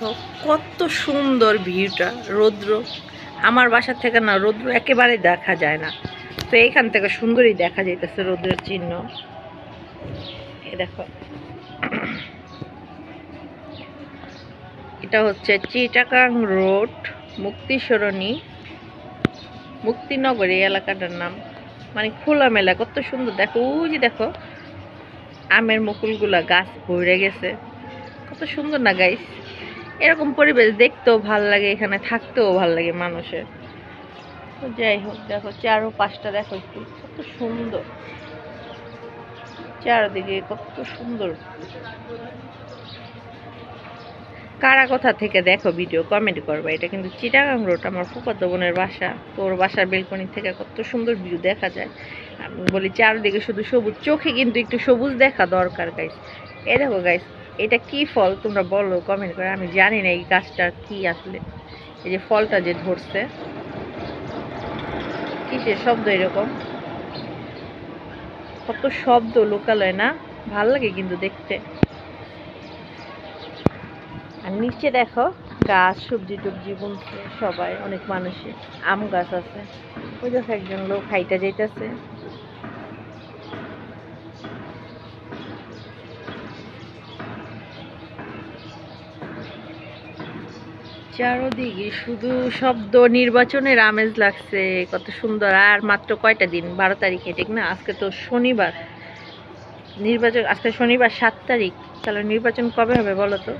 দেখো, কত সুন্দর ভিউটা, রৌদ্র। আমার বাসা থেকে না, রৌদ্র একেবারে দেখা যায় না। তো এইখান থেকে সুন্দরই দেখা যাইতেছে রৌদ্রের চিহ্ন। এ দেখো। এটা হচ্ছে চিটাকাং রোড মুক্তি সরণি মুক্তিনগর এই এলাকাটার নাম। মানে খোলামেলা কত সুন্দর। দেখো, ওই যে দেখো, আমের মুকুলগুলা গাছ ভরে গেছে। কত সুন্দর না গাইস এরকম পরিবেশ দেখতেও ভালো লাগে, এখানে থাকতেও ভালো লাগে মানুষের। তো যাই হোক, দেখো চারো পাঁচটা দেখো একটু, কত সুন্দর। চারদিকে কত সুন্দর। কারা কোথা থেকে দেখো ভিডিও কমেন্ট করবা। এটা কিন্তু চিটাগাং রোড আমার ফুফাতো বোনের বাসা। তো ওর বাসার বেলকনি থেকে কত সুন্দর ভিউ দেখা যায়। আমি বলি চারদিকে শুধু সবুজ, চোখে কিন্তু একটু সবুজ দেখা দরকার গাইস এ দেখো গাইস এটা কি ফল তোমরা বলো কমেন্ট করে। আমি জানি না এই গাছটা কি আসলে। এই যে ফলটা যে ধরছে, কিসের শব্দ এরকম? কত শব্দ লোকালয় না? ভালো লাগে কিন্তু দেখতে। আর নিচে দেখো, গাছ, সবজি টবজি বুনছে সবাই, অনেক মানুষই। আম গাছ আছে। ওই দেখো একজন লোক হাইটা যাইতেছে। চারোদিকে শুধু শব্দ নির্বাচনের আমেজ লাগছে, কত সুন্দর। আর মাত্র কয়টা দিন? বারো তারিখে, ঠিক না? আজকে তো শনিবার। নির্বাচন আজকে শনিবার সাত তারিখ। তাহলে নির্বাচন কবে হবে বলো তো?